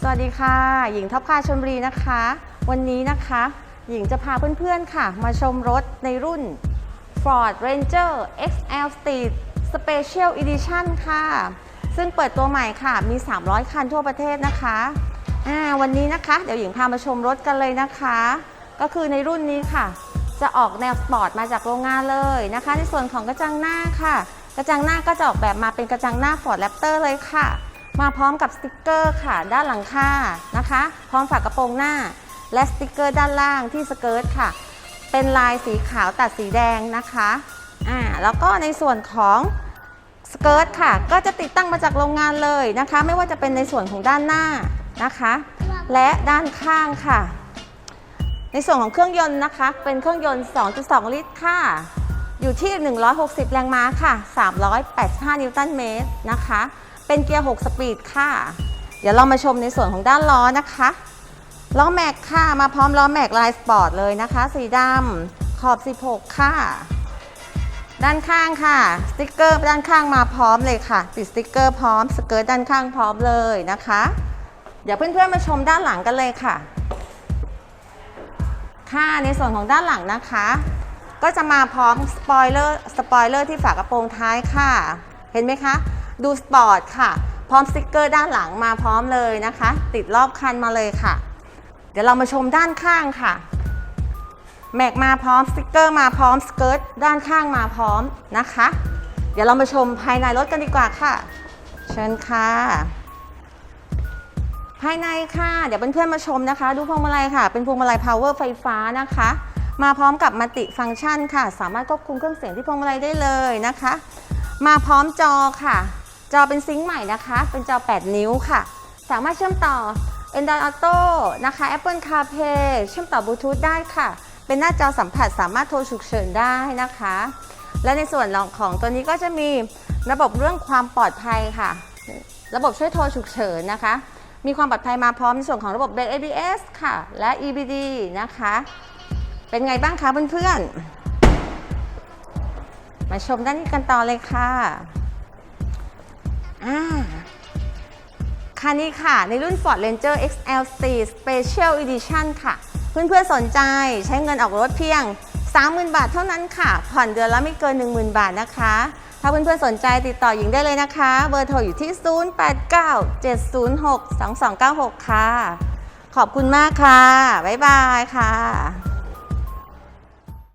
สวัสดีค่ะ หญิงท็อปคาชลบุรีนะคะ วันนี้นะคะ หญิงจะพาเพื่อนๆค่ะ มาชมรถในรุ่น Ford Ranger XL Street Special Edition ค่ะ ซึ่งเปิดตัวใหม่ค่ะ มี 300 คันทั่วประเทศนะคะอ่าวันนี้นะคะ เดี๋ยวหญิงพามาชมรถกันเลยนะคะ ก็คือในรุ่นนี้ค่ะ จะออกแนวสปอร์ตมาจากโรงงานเลยนะคะ ในส่วนของกระจังหน้าค่ะ กระจังหน้าก็จะออกแบบมาเป็นกระจังหน้า Ford Raptor เลยค่ะ มาพร้อมกับสติกเกอร์ค่ะ ด้านหลังคานะคะ พร้อมฝากระโปรงหน้า และสติกเกอร์ด้านล่างที่สเกิร์ตค่ะ เป็นลายสีขาวตัดสีแดงนะคะอ่าแล้วก็ในส่วนของสเกิร์ตค่ะ ก็จะติดตั้งมาจากโรงงานเลยนะคะ ไม่ว่าจะเป็นในส่วนของด้านหน้านะคะ และด้านข้างค่ะ ในส่วนของเครื่องยนต์นะคะ เป็นเครื่องยนต์ 2.2 ลิตรค่ะ อยู่ที่ 160 แรงม้าค่ะ 385 นิวตันเมตรนะคะ เป็นเกียร์ 6 สปีดค่ะ เดี๋ยวเรามาชมในส่วนของด้านล้อนะคะล้อแม็กค่ะ มาพร้อมล้อแม็กลายสปอร์ตเลยนะคะ สีดำขอบ 16 ค่ะ ด้านข้างค่ะ สติกเกอร์ด้านข้างมาพร้อมเลยค่ะ ติดสติกเกอร์พร้อม สเกิร์ตด้านข้างพร้อมเลยนะคะ เดี๋ยวเพื่อนๆมาชมด้านหลังกันเลยค่ะ ค่ะ ในส่วนของด้านหลังนะคะ ก็จะมาพร้อมสปอยเลอร์ สปอยเลอร์ที่ฝากระโปรงท้ายค่ะ เห็นไหมคะ ดูสปอร์ตค่ะ พร้อมสติกเกอร์ด้านหลังมาพร้อมเลยนะคะ ติดรอบคันมาเลยค่ะ เดี๋ยวเรามาชมด้านข้างค่ะ แม็กมาพร้อมสติกเกอร์มาพร้อมสเกิร์ตด้านข้างมาพร้อมนะคะ เดี๋ยวเรามาชมภายในรถกันดีกว่าค่ะ เชิญค่ะภายในค่ะ เดี๋ยวเพื่อนๆมาชมนะคะ ดูพวงมาลัยค่ะ เป็นพวงมาลัย power ไฟฟ้านะคะ มาพร้อมกับมัลติฟังก์ชันค่ะ สามารถควบคุมเครื่องเสียงที่พวงมาลัยได้เลยนะคะ มาพร้อมจอค่ะ จอเป็นซิงค์ใหม่นะคะ เป็นจอ 8 นิ้วค่ะ สามารถเชื่อมต่อ Android Auto นะคะ Apple CarPlay เชื่อมต่อบลูทูธได้ค่ะ เป็นหน้าจอสัมผัสสามารถโทรฉุกเฉินได้นะคะ และในส่วนของตัวนี้ก็จะมีระบบเรื่องความปลอดภัยค่ะ ระบบช่วยโทรฉุกเฉินนะคะ มีความปลอดภัยมาพร้อมในส่วนของระบบเบรก ABS ค่ะ และ EBD นะคะ เป็นไงบ้างคะเพื่อนๆ มาชมด้านนี้กันต่อเลยค่ะ อ่าคันนี้ค่ะ ในรุ่น Ford Ranger XL4 Special Edition ค่ะ เพื่อนๆสนใจใช้เงินออกรถเพียง 30,000 บาทเท่านั้นค่ะ ผ่อนเดือนละไม่เกิน 10,000 บาทนะคะ ถ้าเพื่อนๆสนใจติดต่อหญิงได้เลยนะคะ เบอร์โทรอยู่ที่ 0897062296 ค่ะ ขอบคุณมากค่ะ บ๊ายบายค่ะ